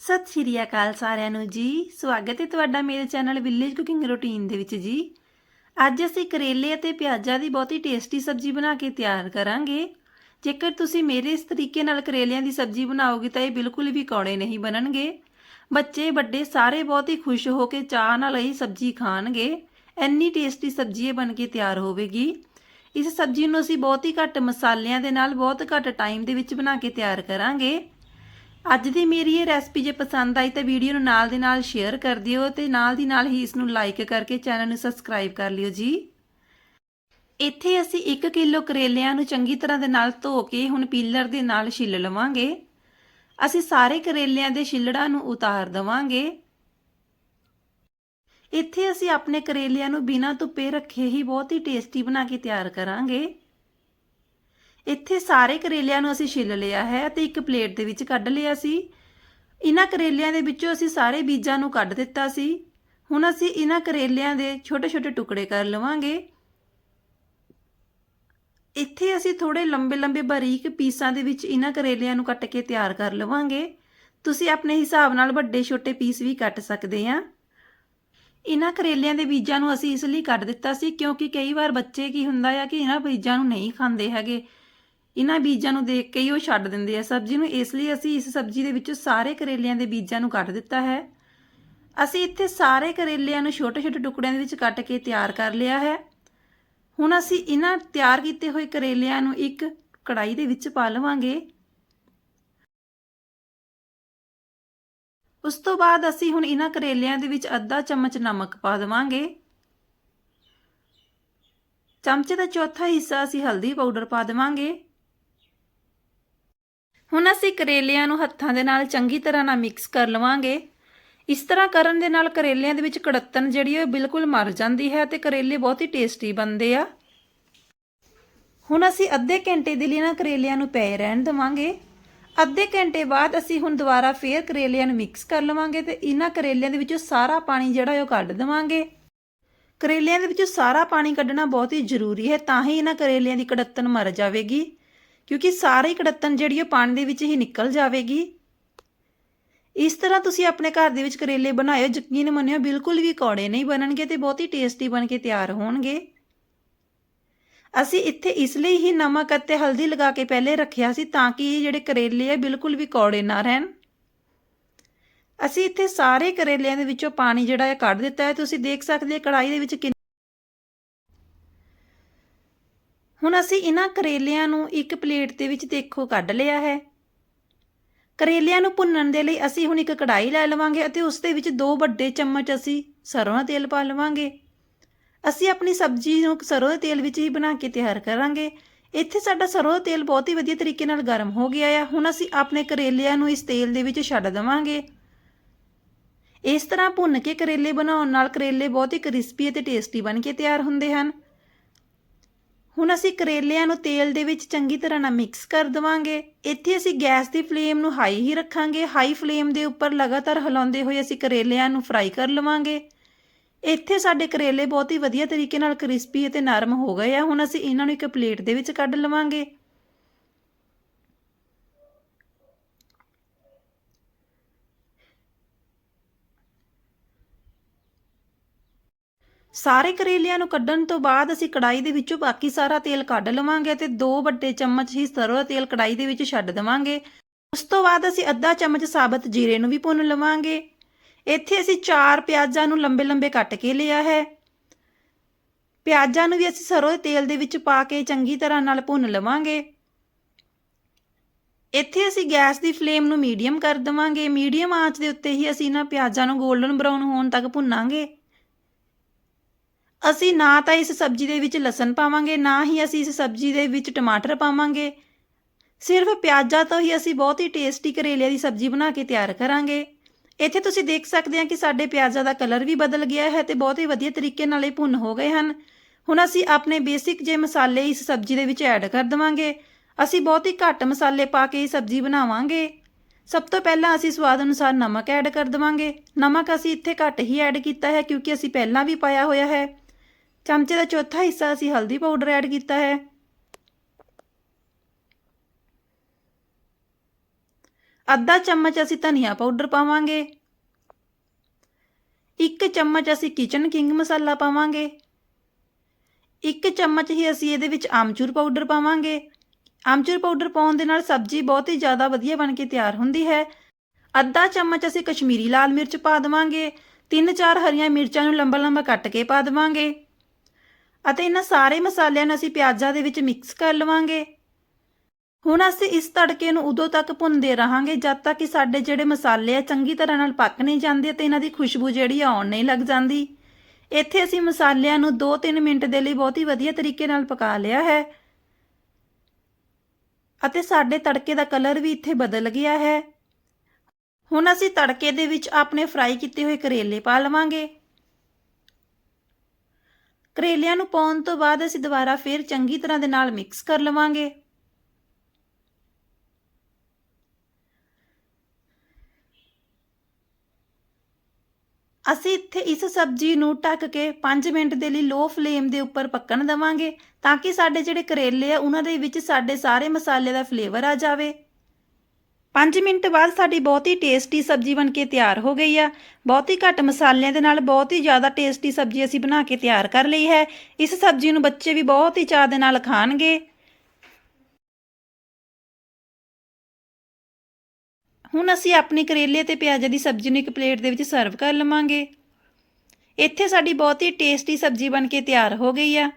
ਸਤਿ ਸ਼੍ਰੀ ਅਕਾਲ ਸਾਰਿਆਂ ਨੂੰ ਜੀ। ਸਵਾਗਤ ਹੈ ਤੁਹਾਡਾ ਮੇਰੇ ਚੈਨਲ ਵਿਲੇਜ ਕੁਕਿੰਗ ਰੂਟੀਨ ਦੇ ਵਿੱਚ ਜੀ। ਅੱਜ ਅਸੀਂ ਕਰੇਲੇ ਅਤੇ ਪਿਆਜ਼ਾਂ ਦੀ ਬਹੁਤ ਹੀ ਟੇਸਟੀ ਸਬਜ਼ੀ ਬਣਾ ਕੇ ਤਿਆਰ ਕਰਾਂਗੇ। ਜੇਕਰ ਤੁਸੀਂ ਮੇਰੇ ਇਸ ਤਰੀਕੇ ਨਾਲ ਕਰੇਲਿਆਂ ਦੀ ਸਬਜ਼ੀ ਬਣਾਓਗੇ ਤਾਂ ਇਹ ਬਿਲਕੁਲ ਵੀ ਕੌੜੇ ਨਹੀਂ ਬਣਨਗੇ। ਬੱਚੇ ਵੱਡੇ ਸਾਰੇ ਬਹੁਤ ਹੀ ਖੁਸ਼ ਹੋ ਕੇ ਚਾਹ ਨਾਲ ਇਹ ਸਬਜ਼ੀ ਖਾਣਗੇ। ਇੰਨੀ ਟੇਸਟੀ ਸਬਜ਼ੀ ਇਹ ਬਣ ਕੇ ਤਿਆਰ ਹੋਵੇਗੀ। ਇਸ ਸਬਜ਼ੀ ਨੂੰ ਅਸੀਂ ਬਹੁਤ ਹੀ ਘੱਟ ਮਸਾਲਿਆਂ ਦੇ ਨਾਲ, ਬਹੁਤ ਘੱਟ ਟਾਈਮ ਦੇ ਵਿੱਚ ਬਣਾ ਕੇ ਤਿਆਰ ਕਰਾਂਗੇ। ਅੱਜ ਦੀ ਮੇਰੀ ਇਹ ਰੈਸਪੀ ਜੇ ਪਸੰਦ ਆਈ ਤਾਂ ਵੀਡੀਓ ਨੂੰ ਨਾਲ ਦੇ ਨਾਲ ਸ਼ੇਅਰ ਕਰ ਦਿਓ ਤੇ ਨਾਲ ਦੀ ਨਾਲ ਹੀ ਇਸ ਨੂੰ ਲਾਈਕ ਕਰਕੇ ਚੈਨਲ ਨੂੰ ਸਬਸਕ੍ਰਾਈਬ ਕਰ ਲਿਓ ਜੀ। ਇੱਥੇ ਅਸੀਂ 1 ਕਿਲੋ ਕਰੇਲਿਆਂ ਨੂੰ ਚੰਗੀ ਤਰ੍ਹਾਂ ਦੇ ਨਾਲ ਧੋ ਕੇ ਹੁਣ ਪੀਲਰ ਦੇ ਨਾਲ ਛਿੱਲ ਲਵਾਂਗੇ। ਅਸੀਂ ਸਾਰੇ ਕਰੇਲਿਆਂ ਦੇ ਛਿੱਲੜਾਂ ਨੂੰ ਉਤਾਰ ਦਵਾਂਗੇ। ਇੱਥੇ ਅਸੀਂ ਆਪਣੇ ਕਰੇਲਿਆਂ ਨੂੰ ਬਿਨਾਂ ਧੁੱਪੇ ਰੱਖੇ ਹੀ ਬਹੁਤ ਹੀ ਟੇਸਟੀ ਬਣਾ ਕੇ ਤਿਆਰ ਕਰਾਂਗੇ। ਇੱਥੇ ਸਾਰੇ ਕਰੇਲਿਆਂ ਨੂੰ ਅਸੀਂ ਛਿੱਲ ਲਿਆ ਹੈ ਤੇ ਇੱਕ ਪਲੇਟ ਦੇ ਵਿੱਚ ਕੱਢ ਲਿਆ ਸੀ। ਇਹਨਾਂ ਕਰੇਲਿਆਂ ਦੇ ਵਿੱਚੋਂ ਅਸੀਂ ਸਾਰੇ ਬੀਜਾਂ ਨੂੰ ਕੱਢ ਦਿੱਤਾ ਸੀ। ਹੁਣ ਅਸੀਂ ਇਹਨਾਂ ਕਰੇਲਿਆਂ ਦੇ ਛੋਟੇ-ਛੋਟੇ ਟੁਕੜੇ ਕਰ ਲਵਾਂਗੇ। ਇੱਥੇ ਅਸੀਂ ਥੋੜੇ ਲੰਬੇ-ਲੰਬੇ ਬਾਰੀਕ ਪੀਸਾਂ ਦੇ ਵਿੱਚ ਇਹਨਾਂ ਕਰੇਲਿਆਂ ਨੂੰ ਕੱਟ ਕੇ ਤਿਆਰ ਕਰ ਲਵਾਂਗੇ। ਤੁਸੀਂ ਆਪਣੇ ਹਿਸਾਬ ਨਾਲ ਵੱਡੇ ਛੋਟੇ ਪੀਸ ਵੀ ਕੱਟ ਸਕਦੇ ਆ ਇਹਨਾਂ ਕਰੇਲਿਆਂ ਦੇ ਬੀਜਾਂ ਨੂੰ ਅਸੀਂ ਇਸ ਲਈ ਕੱਢ ਦਿੱਤਾ ਸੀ ਕਿਉਂਕਿ ਕਈ ਵਾਰ ਬੱਚੇ ਕੀ ਹੁੰਦਾ ਆ ਕਿ ਇਹਨਾਂ ਬੀਜਾਂ ਨੂੰ ਨਹੀਂ ਖਾਂਦੇ ਹੈਗੇ। ਇਹਨਾਂ ਬੀਜਾਂ ਨੂੰ ਦੇਖ ਕੇ ਹੀ ਉਹ ਛੱਡ ਦਿੰਦੇ ਆ। ਸਬਜ਼ੀ ਨੂੰ ਇਸ ਲਈ ਅਸੀਂ ਇਸ ਸਬਜ਼ੀ ਦੇ ਵਿੱਚੋਂ ਸਾਰੇ ਕਰੇਲਿਆਂ ਦੇ ਬੀਜਾਂ ਨੂੰ ਕੱਟ ਦਿੱਤਾ ਹੈ। ਅਸੀਂ ਇੱਥੇ ਸਾਰੇ ਕਰੇਲਿਆਂ ਨੂੰ ਛੋਟੇ-ਛੋਟੇ ਟੁਕੜਿਆਂ ਦੇ ਵਿੱਚ ਕੱਟ ਕੇ ਤਿਆਰ ਕਰ ਲਿਆ ਹੈ। ਹੁਣ ਅਸੀਂ ਇਹਨਾਂ ਤਿਆਰ ਕੀਤੇ ਹੋਏ ਕਰੇਲਿਆਂ ਨੂੰ ਇੱਕ ਕੜਾਈ ਦੇ ਵਿੱਚ ਪਾ ਲਵਾਂਗੇ। ਉਸ ਤੋਂ ਬਾਅਦ ਅਸੀਂ ਹੁਣ ਇਹਨਾਂ ਕਰੇਲਿਆਂ ਦੇ ਵਿੱਚ ਅੱਧਾ ਚਮਚ ਨਮਕ ਪਾ ਦੇਵਾਂਗੇ। ਚਮਚੇ ਦਾ ਚੌਥਾ ਹਿੱਸਾ ਅਸੀਂ ਹਲਦੀ ਪਾਊਡਰ ਪਾ ਦੇਵਾਂਗੇ। ਹੁਣ ਅਸੀਂ ਕਰੇਲਿਆਂ ਨੂੰ ਹੱਥਾਂ ਦੇ ਨਾਲ ਚੰਗੀ ਤਰ੍ਹਾਂ ਨਾਲ ਮਿਕਸ ਕਰ ਲਵਾਂਗੇ। ਇਸ ਤਰ੍ਹਾਂ ਕਰਨ ਦੇ ਨਾਲ ਕਰੇਲਿਆਂ ਦੇ ਵਿੱਚ ਕੜੱਤਨ ਜਿਹੜੀ ਉਹ ਬਿਲਕੁਲ ਮਰ ਜਾਂਦੀ ਹੈ ਤੇ ਕਰੇਲੇ ਬਹੁਤ ਹੀ ਟੇਸਟੀ ਬਣਦੇ ਆ। ਹੁਣ ਅਸੀਂ ਅੱਧੇ ਘੰਟੇ ਦੇ ਲਈ ਨਾ ਕਰੇਲਿਆਂ ਨੂੰ ਪਏ ਰਹਿਣ ਦੇਵਾਂਗੇ। ਅੱਧੇ ਘੰਟੇ ਬਾਅਦ ਅਸੀਂ ਹੁਣ ਦੁਬਾਰਾ ਫੇਰ ਕਰੇਲਿਆਂ ਨੂੰ ਮਿਕਸ ਕਰ ਲਵਾਂਗੇ ਤੇ ਇਹਨਾਂ ਕਰੇਲਿਆਂ ਦੇ ਵਿੱਚੋਂ ਸਾਰਾ ਪਾਣੀ ਜਿਹੜਾ ਉਹ ਕੱਢ ਦੇਵਾਂਗੇ। ਕਰੇਲਿਆਂ ਦੇ ਵਿੱਚੋਂ ਸਾਰਾ ਪਾਣੀ ਕੱਢਣਾ ਬਹੁਤ ਹੀ ਜ਼ਰੂਰੀ ਹੈ, ਤਾਂ ਹੀ ਇਹਨਾਂ ਕਰੇਲਿਆਂ ਦੀ ਕੜੱਤਨ ਮਰ ਜਾਵੇਗੀ। ਕਿਉਂਕਿ ਸਾਰੀ ਕੜੱਤਨ ਜਿਹੜੀ ਉਹ ਪਾਣੀ ਦੇ ਵਿੱਚ ਹੀ ਨਿਕਲ ਜਾਵੇਗੀ। ਇਸ ਤਰ੍ਹਾਂ ਤੁਸੀਂ ਆਪਣੇ ਘਰ ਦੇ ਵਿੱਚ ਕਰੇਲੇ ਬਣਾਇਓ, ਯਕੀਨ ਮੰਨਿਓ, ਬਿਲਕੁਲ ਵੀ ਕੌੜੇ ਨਹੀਂ ਬਣਨਗੇ ਤੇ ਬਹੁਤ ਹੀ ਟੇਸਟੀ ਬਣ ਕੇ ਤਿਆਰ ਹੋਣਗੇ। ਅਸੀਂ ਇੱਥੇ ਇਸ ਲਈ ਹੀ ਨਮਕ ਅਤੇ ਹਲਦੀ ਲਗਾ ਕੇ ਪਹਿਲੇ ਰੱਖਿਆ ਸੀ ਤਾਂ ਕਿ ਇਹ ਜਿਹੜੇ ਕਰੇਲੇ ਆ, ਬਿਲਕੁਲ ਵੀ ਕੌੜੇ ਨਾ ਰਹਿਣ। ਅਸੀਂ ਇੱਥੇ ਸਾਰੇ ਕਰੇਲਿਆਂ ਦੇ ਵਿੱਚੋਂ ਪਾਣੀ ਜਿਹੜਾ ਹੈ ਕੱਢ ਦਿੱਤਾ ਹੈ। ਤੁਸੀਂ ਦੇਖ ਸਕਦੇ ਹੋ ਕੜਾਈ ਦੇ ਵਿੱਚ ਹੁਣ ਅਸੀਂ ਇਹਨਾਂ ਕਰੇਲਿਆਂ ਨੂੰ ਇੱਕ ਪਲੇਟ ਦੇ ਵਿੱਚ ਦੇਖੋ, ਕੱਢ ਲਿਆ ਹੈ। ਕਰੇਲਿਆਂ ਨੂੰ ਭੁੰਨਣ ਦੇ ਲਈ ਅਸੀਂ ਹੁਣ ਇੱਕ ਕੜਾਈ ਲੈ ਲਵਾਂਗੇ ਅਤੇ ਉਸ ਦੇ ਵਿੱਚ ਦੋ ਵੱਡੇ ਚਮਚ ਅਸੀਂ ਸਰੋਂ ਦਾ ਤੇਲ ਪਾ ਲਵਾਂਗੇ। ਅਸੀਂ ਆਪਣੀ ਸਬਜ਼ੀ ਨੂੰ ਸਰੋਂ ਦੇ ਤੇਲ ਵਿੱਚ ਹੀ ਬਣਾ ਕੇ ਤਿਆਰ ਕਰਾਂਗੇ। ਇੱਥੇ ਸਾਡਾ ਸਰੋਂ ਦਾ ਤੇਲ ਬਹੁਤ ਹੀ ਵਧੀਆ ਤਰੀਕੇ ਨਾਲ ਗਰਮ ਹੋ ਗਿਆ ਆ। ਹੁਣ ਅਸੀਂ ਆਪਣੇ ਕਰੇਲਿਆਂ ਨੂੰ ਇਸ ਤੇਲ ਦੇ ਵਿੱਚ ਛੱਡ ਦੇਵਾਂਗੇ। ਇਸ ਤਰ੍ਹਾਂ ਭੁੰਨ ਕੇ ਕਰੇਲੇ ਬਣਾਉਣ ਨਾਲ ਕਰੇਲੇ ਬਹੁਤ ਹੀ ਕ੍ਰਿਸਪੀ ਅਤੇ ਟੇਸਟੀ ਬਣ ਕੇ ਤਿਆਰ ਹੁੰਦੇ ਹਨ। ਹੁਣ ਅਸੀਂ ਕਰੇਲਿਆਂ ਨੂੰ ਤੇਲ ਦੇ ਵਿੱਚ ਚੰਗੀ ਤਰ੍ਹਾਂ ਨਾਲ ਮਿਕਸ ਕਰ ਦਵਾਂਗੇ। ਇੱਥੇ ਅਸੀਂ ਗੈਸ ਦੀ ਫਲੇਮ ਨੂੰ ਹਾਈ ਹੀ ਰੱਖਾਂਗੇ। ਹਾਈ ਫਲੇਮ ਦੇ ਉੱਪਰ ਲਗਾਤਾਰ ਹਿਲਾਉਂਦੇ ਹੋਏ ਅਸੀਂ ਕਰੇਲਿਆਂ ਨੂੰ ਫਰਾਈ ਕਰ ਲਵਾਂਗੇ। ਇੱਥੇ ਸਾਡੇ ਕਰੇਲੇ ਬਹੁਤ ਹੀ ਵਧੀਆ ਤਰੀਕੇ ਨਾਲ ਕ੍ਰਿਸਪੀ ਅਤੇ ਨਰਮ ਹੋ ਗਏ ਆ। ਹੁਣ ਅਸੀਂ ਇਹਨਾਂ ਨੂੰ ਇੱਕ ਪਲੇਟ ਦੇ ਵਿੱਚ ਕੱਢ ਲਵਾਂਗੇ। ਸਾਰੇ ਕਰੇਲਿਆਂ ਨੂੰ ਕੱਢਣ ਤੋਂ ਬਾਅਦ ਅਸੀਂ ਕੜਾਈ ਦੇ ਵਿੱਚੋਂ ਬਾਕੀ ਸਾਰਾ ਤੇਲ ਕੱਢ ਲਵਾਂਗੇ ਤੇ ਦੋ ਵੱਡੇ ਚਮਚ ਹੀ ਸਰੋਂ ਦਾ ਤੇਲ ਕੜਾਈ ਦੇ ਵਿੱਚ ਛੱਡ ਦੇਵਾਂਗੇ। ਉਸ ਤੋਂ ਬਾਅਦ ਅਸੀਂ ਅੱਧਾ ਚਮਚ ਸਾਬਤ ਜੀਰੇ ਨੂੰ ਵੀ ਭੁੰਨ ਲਵਾਂਗੇ। ਇੱਥੇ ਅਸੀਂ ਚਾਰ ਪਿਆਜ਼ਾਂ ਨੂੰ ਲੰਬੇ-ਲੰਬੇ ਕੱਟ ਕੇ ਲਿਆ ਹੈ। ਪਿਆਜ਼ਾਂ ਨੂੰ ਵੀ ਅਸੀਂ ਸਰੋਂ ਦੇ ਤੇਲ ਦੇ ਵਿੱਚ ਪਾ ਕੇ ਚੰਗੀ ਤਰ੍ਹਾਂ ਨਾਲ ਭੁੰਨ ਲਵਾਂਗੇ। ਇੱਥੇ ਅਸੀਂ ਗੈਸ ਦੀ ਫਲੇਮ ਨੂੰ ਮੀਡੀਅਮ ਕਰ ਦਵਾਂਗੇ। ਮੀਡੀਅਮ ਆਂਚ ਦੇ ਉੱਤੇ ਹੀ ਅਸੀਂ ਇਹਨਾਂ ਪਿਆਜ਼ਾਂ ਨੂੰ 골ਡਨ ਬਰਾਊਨ ਹੋਣ ਤੱਕ ਭੁੰਨਾਂਗੇ। ਅਸੀਂ ਨਾ ਤਾਂ ਇਸ ਸਬਜ਼ੀ ਦੇ ਵਿੱਚ ਲਸਣ ਪਾਵਾਂਗੇ, ਨਾ ਹੀ ਅਸੀਂ ਇਸ ਸਬਜ਼ੀ ਦੇ ਵਿੱਚ ਟਮਾਟਰ ਪਾਵਾਂਗੇ। ਸਿਰਫ ਪਿਆਜ਼ਾਂ ਤੋਂ ਹੀ ਅਸੀਂ ਬਹੁਤ ਹੀ ਟੇਸਟੀ ਕਰੇਲੇ ਦੀ ਸਬਜ਼ੀ ਬਣਾ ਕੇ ਤਿਆਰ ਕਰਾਂਗੇ। ਇੱਥੇ ਤੁਸੀਂ ਦੇਖ ਸਕਦੇ ਹਾਂ ਕਿ ਸਾਡੇ ਪਿਆਜ਼ਾਂ ਦਾ ਕਲਰ ਵੀ ਬਦਲ ਗਿਆ ਹੈ ਤੇ ਬਹੁਤ ਹੀ ਵਧੀਆ ਤਰੀਕੇ ਨਾਲ ਇਹ ਭੁੰਨ ਹੋ ਗਏ ਹਨ। ਹੁਣ ਅਸੀਂ ਆਪਣੇ ਬੇਸਿਕ ਜੇ ਮਸਾਲੇ ਇਸ ਸਬਜ਼ੀ ਦੇ ਵਿੱਚ ਐਡ ਕਰ ਦਵਾਂਗੇ। ਅਸੀਂ ਬਹੁਤ ਹੀ ਘੱਟ ਮਸਾਲੇ ਪਾ ਕੇ ਇਹ ਸਬਜ਼ੀ ਬਣਾਵਾਂਗੇ। ਸਭ ਤੋਂ ਪਹਿਲਾਂ ਅਸੀਂ ਸਵਾਦ ਅਨੁਸਾਰ ਨਮਕ ਐਡ ਕਰ ਦਵਾਂਗੇ। ਨਮਕ ਅਸੀਂ ਇੱਥੇ ਘੱਟ ਹੀ ਐਡ ਕੀਤਾ ਹੈ ਕਿਉਂਕਿ ਅਸੀਂ ਪਹਿਲਾਂ ਵੀ ਪਾਇਆ ਹੋਇਆ ਹੈ। ਚਮਚੇ ਦਾ ਚੌਥਾ ਹਿੱਸਾ ਅਸੀਂ ਹਲਦੀ ਪਾਊਡਰ ਐਡ ਕੀਤਾ ਹੈ। ਅੱਧਾ ਚਮਚ ਅਸੀਂ ਧਨੀਆ ਪਾਊਡਰ ਪਾਵਾਂਗੇ। ਇੱਕ ਚਮਚ ਅਸੀਂ ਕਿਚਨ ਕਿੰਗ ਮਸਾਲਾ ਪਾਵਾਂਗੇ। ਇੱਕ ਚਮਚ ਹੀ ਅਸੀਂ ਇਹਦੇ ਵਿੱਚ ਆਮਚੂਰ ਪਾਊਡਰ ਪਾਵਾਂਗੇ। ਆਮਚੂਰ ਪਾਊਡਰ ਪਾਉਣ ਦੇ ਨਾਲ ਸਬਜ਼ੀ ਬਹੁਤ ਹੀ ਜ਼ਿਆਦਾ ਵਧੀਆ ਬਣ ਕੇ ਤਿਆਰ ਹੁੰਦੀ ਹੈ। ਅੱਧਾ ਚਮਚ ਅਸੀਂ ਕਸ਼ਮੀਰੀ ਲਾਲ ਮਿਰਚ ਪਾ ਦੇਵਾਂਗੇ। ਤਿੰਨ ਚਾਰ ਹਰੀਆਂ ਮਿਰਚਾਂ ਨੂੰ ਲੰਬਾ ਲੰਬਾ ਕੱਟ ਕੇ ਪਾ ਦੇਵਾਂਗੇ। ਅਤੇ ਇਹਨਾਂ ਸਾਰੇ ਮਸਾਲਿਆਂ ਨੂੰ ਅਸੀਂ ਪਿਆਜ਼ਾਂ ਦੇ ਵਿੱਚ ਮਿਕਸ ਕਰ ਲਵਾਂਗੇ। ਹੁਣ ਅਸੀਂ ਇਸ ਤੜਕੇ ਨੂੰ ਉਦੋਂ ਤੱਕ ਭੁੰਨਦੇ ਰਹਾਂਗੇ ਜਦ ਤੱਕ ਕਿ ਸਾਡੇ ਜਿਹੜੇ ਮਸਾਲੇ ਆ ਚੰਗੀ ਤਰ੍ਹਾਂ ਨਾਲ ਪੱਕ ਨਹੀਂ ਜਾਂਦੇ ਤੇ ਇਹਨਾਂ ਦੀ ਖੁਸ਼ਬੂ ਜਿਹੜੀ ਆਉਣ ਨਹੀਂ ਲੱਗ ਜਾਂਦੀ। ਇੱਥੇ ਅਸੀਂ ਮਸਾਲਿਆਂ ਨੂੰ 2-3 ਮਿੰਟ ਦੇ ਲਈ ਬਹੁਤ ਹੀ ਵਧੀਆ ਤਰੀਕੇ ਨਾਲ ਪਕਾ ਲਿਆ ਹੈ। ਅਤੇ ਸਾਡੇ ਤੜਕੇ ਦਾ ਕਲਰ ਵੀ ਇੱਥੇ ਬਦਲ ਗਿਆ ਹੈ। ਹੁਣ ਅਸੀਂ ਤੜਕੇ ਦੇ ਵਿੱਚ ਆਪਣੇ ਫਰਾਈ ਕੀਤੇ ਹੋਏ ਕਰੇਲੇ ਪਾ ਲਵਾਂਗੇ। ਕਰੇਲਿਆਂ ਨੂੰ ਪਾਉਣ ਤੋਂ ਬਾਅਦ ਅਸੀਂ ਦੁਬਾਰਾ ਫਿਰ ਚੰਗੀ ਤਰ੍ਹਾਂ ਦੇ ਨਾਲ ਮਿਕਸ ਕਰ ਲਵਾਂਗੇ। ਅਸੀਂ ਇੱਥੇ ਇਸ ਸਬਜ਼ੀ ਨੂੰ ਢੱਕ ਕੇ 5 ਮਿੰਟ ਦੇ ਲਈ ਲੋ ਫਲੇਮ ਦੇ ਉੱਪਰ ਪੱਕਣ ਦੇਵਾਂਗੇ ਤਾਂ ਕਿ ਸਾਡੇ ਜਿਹੜੇ ਕਰੇਲੇ ਆ, ਉਹਨਾਂ ਦੇ ਵਿੱਚ ਸਾਡੇ ਸਾਰੇ ਮਸਾਲੇ ਦਾ ਫਲੇਵਰ ਆ ਜਾਵੇ। 5 ਮਿੰਟ ਬਾਅਦ ਸਾਡੀ ਬਹੁਤ ਹੀ ਟੇਸਟੀ ਸਬਜ਼ੀ ਬਣ ਕੇ ਤਿਆਰ ਹੋ ਗਈ ਆ। ਬਹੁਤ ਹੀ ਘੱਟ ਮਸਾਲਿਆਂ ਦੇ ਨਾਲ ਬਹੁਤ ਹੀ ਜ਼ਿਆਦਾ ਟੇਸਟੀ ਸਬਜ਼ੀ ਅਸੀਂ ਬਣਾ ਕੇ ਤਿਆਰ ਕਰ ਲਈ ਹੈ। ਇਸ ਸਬਜ਼ੀ ਨੂੰ ਬੱਚੇ ਵੀ ਬਹੁਤ ਹੀ ਚਾਅ ਦੇ ਨਾਲ ਖਾਣਗੇ। ਹੁਣ ਅਸੀਂ ਆਪਣੀ ਕਰੇਲੇ ਤੇ ਪਿਆਜ਼ਾਂ ਦੀ ਸਬਜ਼ੀ ਨੂੰ ਇੱਕ ਪਲੇਟ ਦੇ ਵਿੱਚ ਸਰਵ ਕਰ ਲਵਾਂਗੇ। ਇੱਥੇ ਸਾਡੀ ਬਹੁਤ ਹੀ ਟੇਸਟੀ ਸਬਜ਼ੀ ਬਣ ਕੇ ਤਿਆਰ ਹੋ ਗਈ ਆ।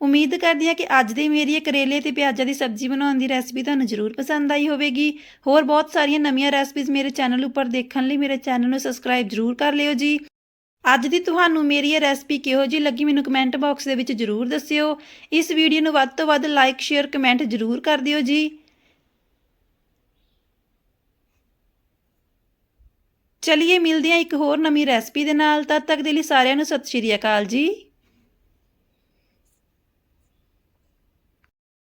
ਉਮੀਦ ਕਰਦੀ ਹਾਂ ਕਿ ਅੱਜ ਦੀ ਮੇਰੀ ਇਹ ਕਰੇਲੇ ਤੇ ਪਿਆਜ਼ਾਂ ਦੀ ਸਬਜ਼ੀ ਬਣਾਉਣ ਦੀ ਰੈਸਪੀ ਤੁਹਾਨੂੰ ਜ਼ਰੂਰ ਪਸੰਦ ਆਈ ਹੋਵੇਗੀ। ਹੋਰ ਬਹੁਤ ਸਾਰੀਆਂ ਨਵੀਆਂ ਰੈਸਪੀਜ਼ ਮੇਰੇ ਚੈਨਲ ਉੱਪਰ ਦੇਖਣ ਲਈ ਮੇਰੇ ਚੈਨਲ ਨੂੰ ਸਬਸਕ੍ਰਾਈਬ ਜ਼ਰੂਰ ਕਰ ਲਿਓ ਜੀ। ਅੱਜ ਦੀ ਤੁਹਾਨੂੰ ਮੇਰੀ ਇਹ ਰੈਸਪੀ ਕਿਹੋ ਜੀ ਲੱਗੀ ਮੈਨੂੰ ਕਮੈਂਟ ਬਾਕਸ ਦੇ ਵਿੱਚ ਜ਼ਰੂਰ ਦੱਸਿਓ। ਇਸ ਵੀਡੀਓ ਨੂੰ ਵੱਧ ਤੋਂ ਵੱਧ ਲਾਈਕ ਸ਼ੇਅਰ ਕਮੈਂਟ ਜ਼ਰੂਰ ਕਰ ਦਿਓ ਜੀ। ਚਲਿਏ ਮਿਲਦੇ ਹਾਂ ਇੱਕ ਹੋਰ ਨਵੀਂ ਰੈਸਪੀ ਦੇ ਨਾਲ। ਤਦ ਤੱਕ ਦੇ ਲਈ ਸਾਰਿਆਂ ਨੂੰ ਸਤਿ ਸ਼੍ਰੀ ਅਕਾਲ ਜੀ।